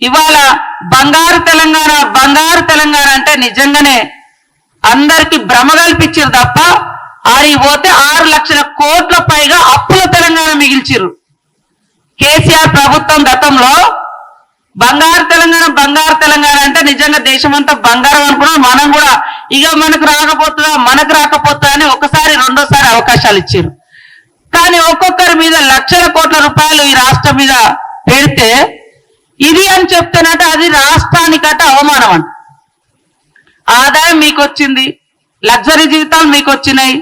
ఇవాళ బంగారు తెలంగాణ బంగారు తెలంగాణ అంటే నిజంగానే అందరికి భ్రమ కల్పించారు తప్ప ఆడికి పోతే ఆరు లక్షల కోట్ల పైగా అప్పుల తెలంగాణ మిగిల్చిరు కేసీఆర్ ప్రభుత్వం గతంలో బంగారు తెలంగాణ బంగారు తెలంగాణ అంటే నిజంగా దేశమంతా బంగారం అనుకున్నాం. మనం కూడా ఇక మనకు రాకపోతుందా మనకు రాకపోతుందా అని ఒకసారి రెండోసారి అవకాశాలు ఇచ్చారు కానీ ఒక్కొక్కరి మీద లక్షల కోట్ల రూపాయలు ఈ రాష్ట్రం మీద పెడితే ఇది అని చెప్తేనట అది రాష్ట్రానికట అవమానం అంట ఆదాయం మీకు వచ్చింది లగ్జరీ జీవితాలు మీకు వచ్చినాయి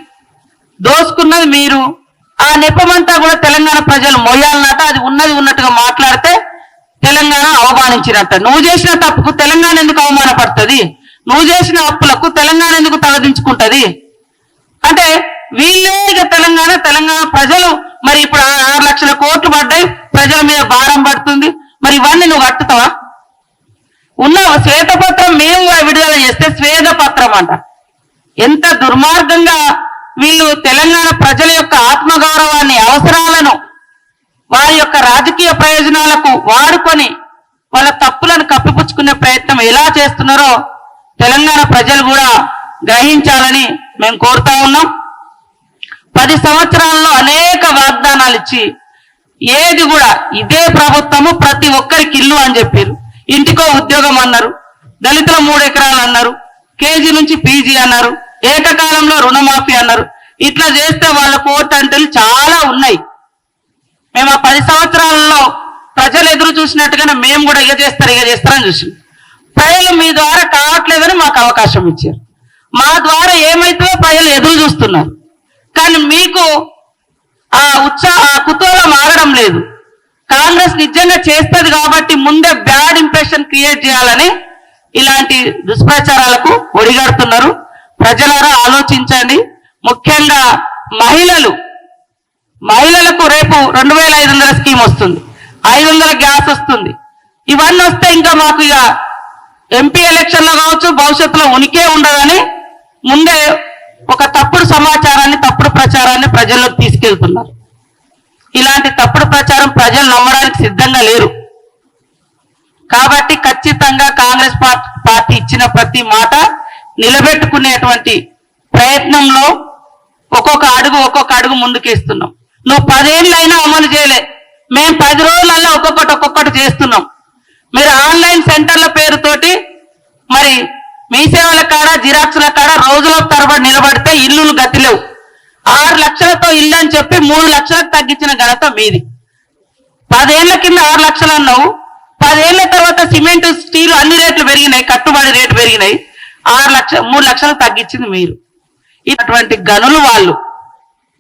దోసుకున్నది మీరు. ఆ నెపమంతా కూడా తెలంగాణ ప్రజలు మొయ్యాలన్నట అది ఉన్నది ఉన్నట్టుగా మాట్లాడితే తెలంగాణ అవమానించినట్ట. నువ్వు చేసిన తప్పుకు తెలంగాణ ఎందుకు అవమానపడుతుంది? నువ్వు చేసిన అప్పులకు తెలంగాణ ఎందుకు తలదించుకుంటది? అంటే వీళ్ళే ఇక తెలంగాణ తెలంగాణ ప్రజలు. మరి ఇప్పుడు ఆరు లక్షల కోట్లు పడ్డాయి ప్రజల మీద భారం పడ్డాయి. ఇవన్నీ నువ్వు ఉన్న శ్వేతపత్రం మేము కూడా విడుదల చేస్తే శ్వేతపత్రం అంట. ఎంత దుర్మార్గంగా వీళ్ళు తెలంగాణ ప్రజల యొక్క ఆత్మగౌరవాన్ని అవసరాలను వారి యొక్క రాజకీయ ప్రయోజనాలకు వాడుకొని వాళ్ళ తప్పులను కప్పిపుచ్చుకునే ప్రయత్నం ఎలా చేస్తున్నారో తెలంగాణ ప్రజలు కూడా గ్రహించాలని మేము కోరుతా ఉన్నాం. పది సంవత్సరాల్లో అనేక వాగ్దానాలు ఇచ్చి ఏది కూడా ఇదే ప్రభుత్వము ప్రతి ఒక్కరికి ఇల్లు అని చెప్పారు ఇంటికో ఉద్యోగం అన్నారు దళితుల మూడు ఎకరాలు అన్నారు కేజీ నుంచి పీజీ అన్నారు ఏకకాలంలో రుణమాఫీ అన్నారు. ఇట్లా చేస్తే వాళ్ళ కోటంటలు చాలా ఉన్నాయి. మేము ఆ పది సంవత్సరాలలో ప్రజలు ఎదురు చూసినట్టుగానే మేము కూడా ఇక చేస్తారు ఇక చేస్తారని చూసాం ప్రజలు మీ ద్వారా కావట్లేదని మాకు అవకాశం ఇచ్చారు. మా ద్వారా ఏమైతుందో ప్రజలు ఎదురు చూస్తున్నారు. కానీ మీకు ఆ ఉత్సాహ కుతూహలం ఆగడం లేదు. కాంగ్రెస్ నిజంగా చేస్తుంది కాబట్టి ముందే బ్యాడ్ ఇంప్రెషన్ క్రియేట్ చేయాలని ఇలాంటి దుష్ప్రచారాలకు ఒడిగడుతున్నారు. ప్రజలారా ఆలోచించండి. ముఖ్యంగా మహిళలు. మహిళలకు రేపు రెండు వేల ఐదు వందల స్కీమ్ వస్తుంది. ఐదు వందల గ్యాస్ వస్తుంది. ఇవన్నీ వస్తే ఇంకా మాకు ఇక ఎంపీ ఎలక్షన్లో కావచ్చు భవిష్యత్తులో ఉనికే ఉండదని ముందే ఒక తప్పుడు సమాచారాన్ని తప్పుడు ప్రచారాన్ని ప్రజల్లోకి తీసుకెళ్తున్నారు. ఇలాంటి తప్పుడు ప్రచారం ప్రజలు నమ్మడానికి సిద్ధంగా లేరు. కాబట్టి ఖచ్చితంగా కాంగ్రెస్ పార్టీ పార్టీ ఇచ్చిన ప్రతి మాట నిలబెట్టుకునేటువంటి ప్రయత్నంలో ఒక్కొక్క అడుగు ఒక్కొక్క అడుగు ముందుకేస్తున్నాం. నువ్వు పదేళ్ళైనా అమలు చేయలే. మేము పది రోజులలో ఒక్కొక్కటి ఒక్కొక్కటి చేస్తున్నాం. మీరు ఆన్లైన్ సెంటర్ల పేరుతోటి మరి మీ సేవల కాడ జిరాక్స్ల కాడ ఆరు లక్షలతో ఇల్లు అని చెప్పి మూడు లక్షలకు తగ్గించిన ఘనత మీది. పదేళ్ళ కింద ఆరు లక్షలు అన్నావు. పదేళ్ళ తర్వాత సిమెంట్ స్టీల్ అన్ని రేట్లు పెరిగినాయి కట్టుబడి రేటు పెరిగినాయి. ఆరు లక్ష మూడు లక్షలు తగ్గించింది మీరు. ఇటువంటి గనులు వాళ్ళు